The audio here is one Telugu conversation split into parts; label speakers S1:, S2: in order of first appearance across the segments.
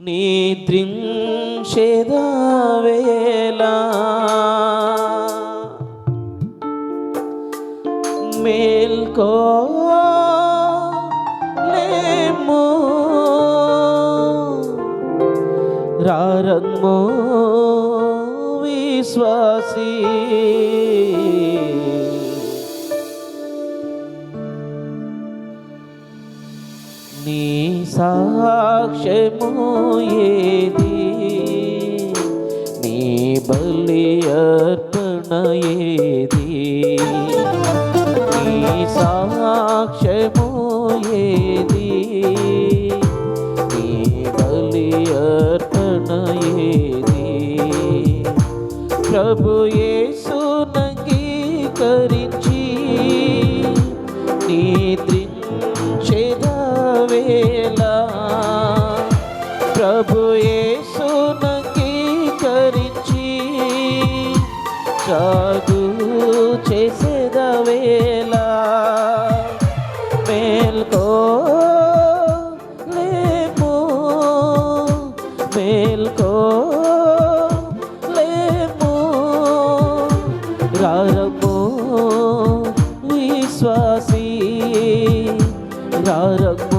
S1: నిద్రించేదవేళ మేల్కోలేము. రారమ్ము విశ్వాసీ సాక్ష్యము ఏది నీ బలి అర్పణ ఏది నీ సాక్ష్యము ఏది నీ బలి అర్పణ ఏది ప్రభు యేసు Thở.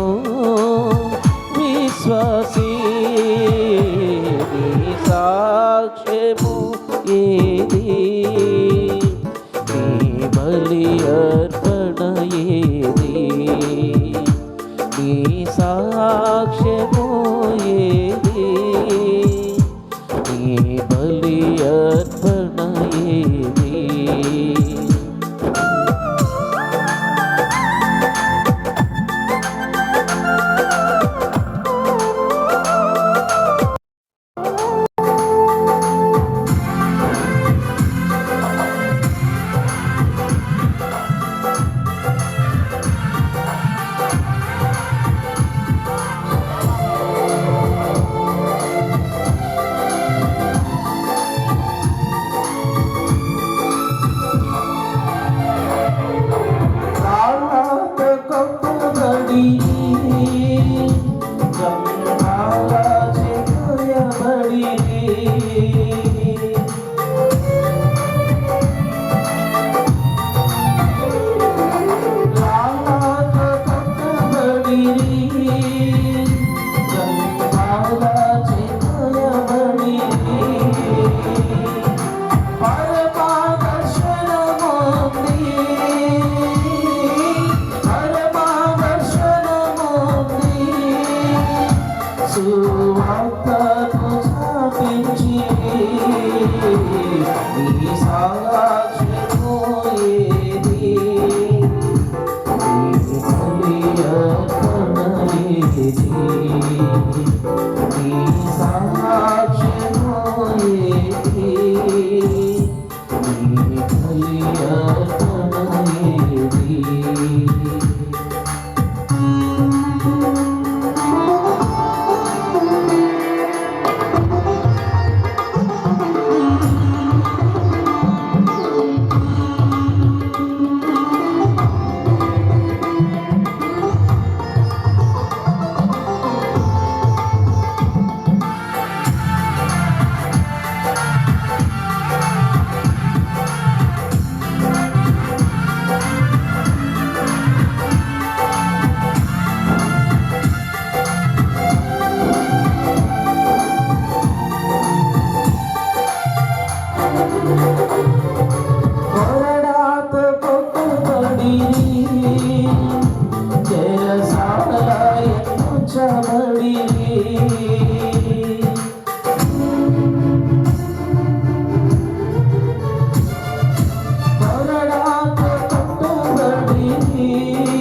S1: Thank you. mim.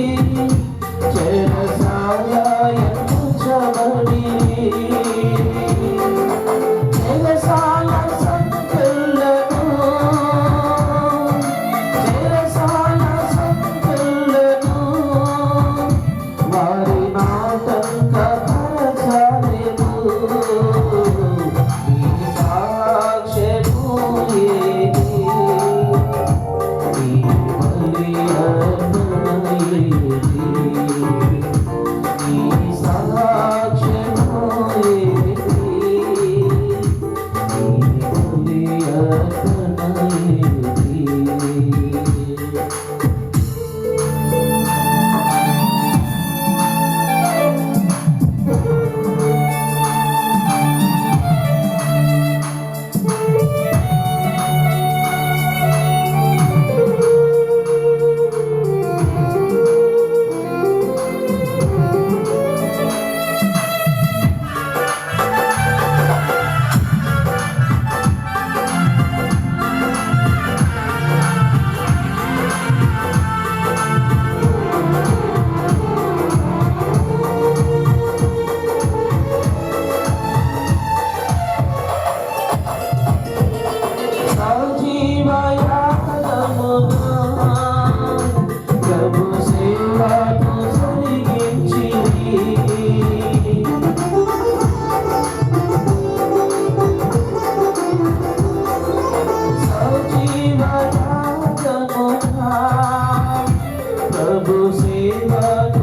S1: Shiva.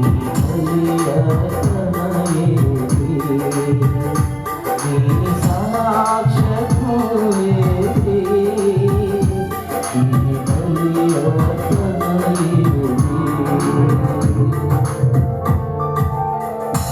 S1: Maria.